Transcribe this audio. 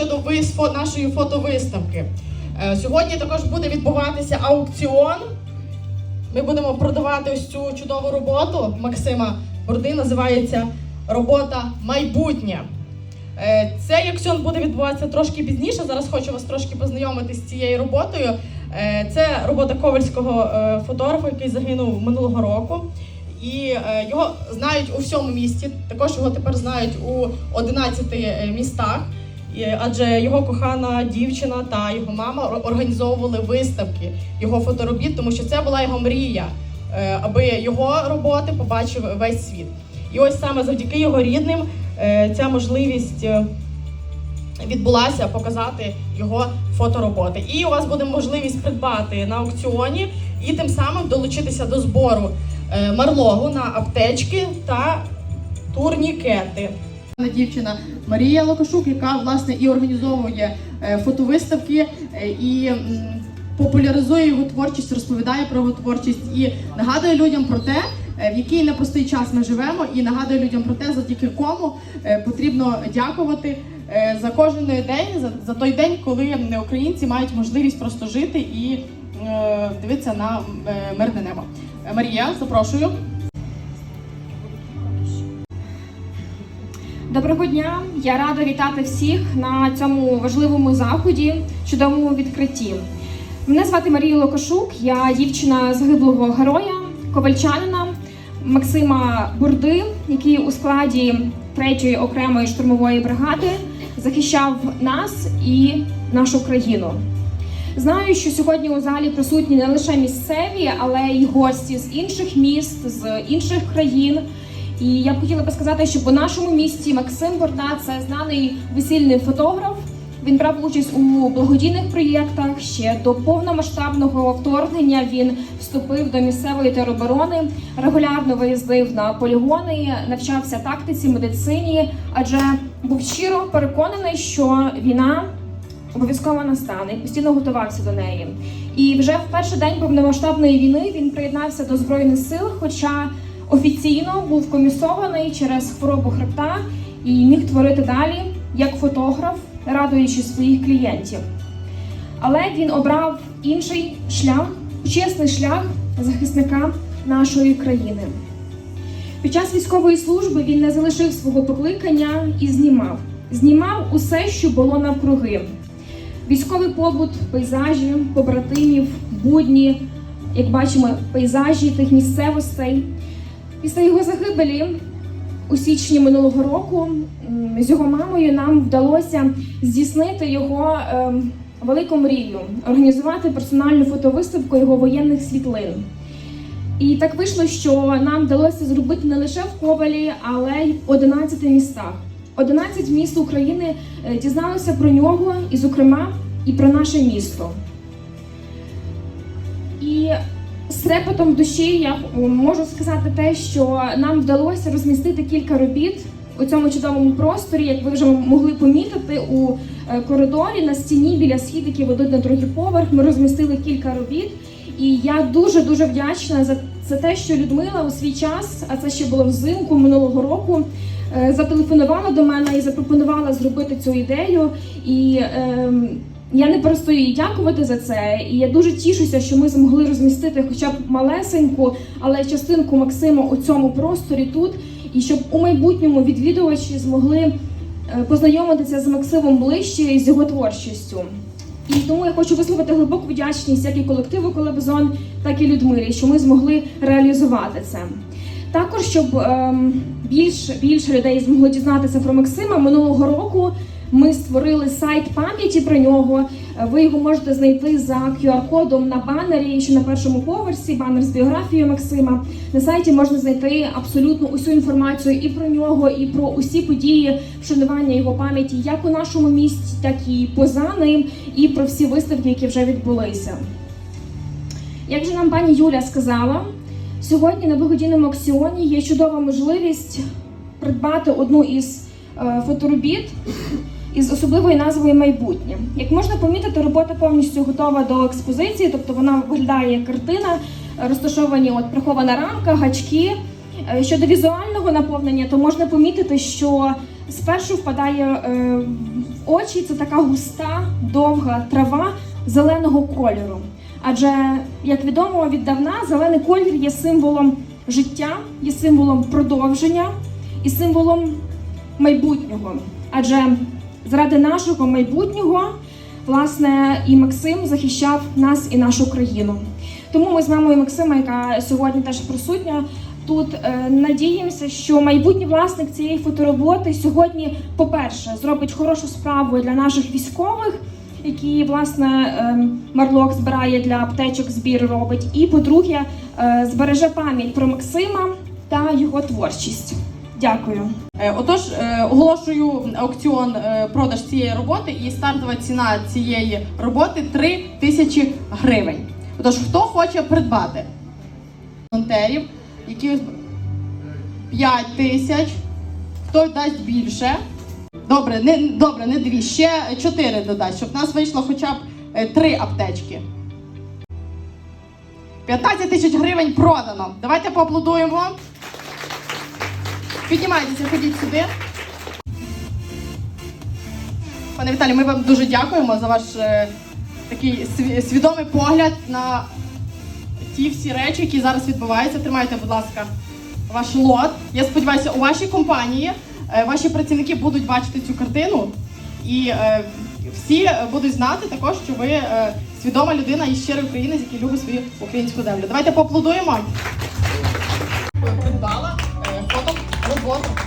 щодо вис- нашої фотовиставки. Е, Сьогодні також буде відбуватися аукціон. Ми будемо продавати ось цю чудову роботу Максима Борди. Називається Робота майбутнє. Е, Цей аукціон буде відбуватися трошки пізніше. Зараз хочу вас трошки познайомити з цією роботою. Е, Це робота ковальського фотографа, який загинув минулого року. І його знають у всьому місті. Також його тепер знають у 11 е, містах. Адже його кохана дівчина та його мама організовували виставки його фоторобіт, тому що це була його мрія, е, аби його роботи побачив весь світ. І ось саме завдяки його рідним е, ця можливість е, відбулася показати його фотороботи. І у вас буде можливість придбати на аукціоні і тим самим долучитися до збору марлогу на аптечки та турнікети. Дівчина Марія Локошук, яка власне і організовує е, фотовиставки е, і популяризує його творчість, розповідає про його творчість і нагадує людям про те, е, в який непростий час ми живемо, і нагадує людям про те, завдяки кому потрібно дякувати за кожен день, за, за той день, коли українці мають можливість просто жити і е, дивитися на мирне небо. Марія, запрошую. Доброго дня! Я рада вітати всіх на цьому важливому заході, чудовому відкритті. Мене звати Марія Локашук, я дівчина загиблого героя, ковальчанина Максима Бурди, який у складі 3-ї окремої штурмової бригади захищав нас і нашу країну. Знаю, що сьогодні у залі присутні не лише місцеві, але й гості з інших міст, з інших країн. І я б хотіла би сказати, що по нашому місті Максим Борда це знаний весільний фотограф. Він брав участь у благодійних проєктах. Ще до повномасштабного вторгнення він вступив до місцевої тероборони, регулярно виїздив на полігони, навчався тактиці, медицині, адже був щиро переконаний, що війна обов'язково настане і постійно готувався до неї. І вже в перший день повномасштабної війни він приєднався до збройних сил, хоча офіційно був комісований через хворобу хребта і міг творити далі як фотограф, радуючи своїх клієнтів. Але він обрав інший шлях, чесний шлях захисника нашої країни. Під час військової служби він не залишив свого покликання і знімав. Знімав усе, що було навкруги: військовий побут, пейзажі, побратимів, будні, як бачимо, пейзажі тих місцевостей. Після його загибелі у січні минулого року з його мамою нам вдалося здійснити його ем, велику мрію організувати персональну фотовиставку його воєнних світлин. І так вийшло, що нам вдалося зробити не лише в Ковалі, але й в 11 містах. 11 міст України е, дізналися про нього, і, зокрема, і про наше місто. Трепетом душі я е, можу сказати те, що нам вдалося розмістити кілька робіт у цьому чудовому просторі, як ви вже могли помітити у е, коридорі на стіні біля схід, які ведуть на другий поверх. Ми розмістили кілька робіт. І я дуже дуже вдячна за, за те, що Людмила у свій час, а це ще було взимку минулого року, е, зателефонувала до мене і запропонувала зробити цю ідею. І ем, я не перестаю їй дякувати за це. І я дуже тішуся, що ми змогли розмістити хоча б малесеньку, але частинку Максима у цьому просторі тут, і щоб у майбутньому відвідувачі змогли е, познайомитися з Максимом ближче і з його творчістю. І тому я хочу висловити глибоку вдячність як і колективу Колебзон, так і Людмилі, що ми змогли реалізувати це. Також, щоб ем, більш, більше людей змогли дізнатися про Максима минулого року. Ми створили сайт пам'яті про нього. Е, Ви його можете знайти за QR-кодом на банері, що на першому поверсі, банер з біографією Максима. На сайті можна знайти абсолютно усю інформацію і про нього, і про усі події вшанування його пам'яті, як у нашому місті, так і поза ним, і про всі виставки, які вже відбулися. Як же нам пані Юля сказала, сьогодні на благодійному аукціоні є чудова можливість придбати одну із е, фоторобіт із особливою назвою майбутнє. Як можна помітити, робота повністю готова до експозиції, тобто вона виглядає як картина, розташовані от прихована рамка, гачки. Е, Щодо візуального наповнення, то можна помітити, що спершу впадає е, очі це така густа, довга трава зеленого кольору. Адже, як відомо, віддавна зелений колір є символом життя, є символом продовження і символом майбутнього. Адже заради нашого майбутнього, власне, і Максим захищав нас і нашу країну. Тому ми з мамою Максима, яка сьогодні теж присутня, тут е, надіємося, що майбутній власник цієї фотороботи сьогодні, по-перше, зробить хорошу справу для наших військових, які власне ем, Марлок збирає для аптечок, збір робить. І по-друге, е, збереже пам'ять про Максима та його творчість. Дякую. Е, Отож, е, оголошую аукціон е, продаж цієї роботи і стартова ціна цієї роботи 3 тисячі гривень. Отож, хто хоче придбати волонтерів, які 5 тисяч, хто дасть більше. Добре, не добре, не дві, ще 4 додасть, щоб в нас вийшло хоча б 3 аптечки. 15 тисяч гривень продано. Давайте поаплодуємо. Піднімайтеся, ходіть сюди. Пане Віталій, ми вам дуже дякуємо за ваш е, такий сві- свідомий погляд на ті всі речі, які зараз відбуваються. Тримайте, будь ласка, ваш лот. Я сподіваюся, у вашій компанії е, ваші працівники будуть бачити цю картину, і е, всі будуть знати також, що ви е, свідома людина і щирий українець, який любить свою українську землю. Давайте поаплодуємо. Придбала е, фото роботу.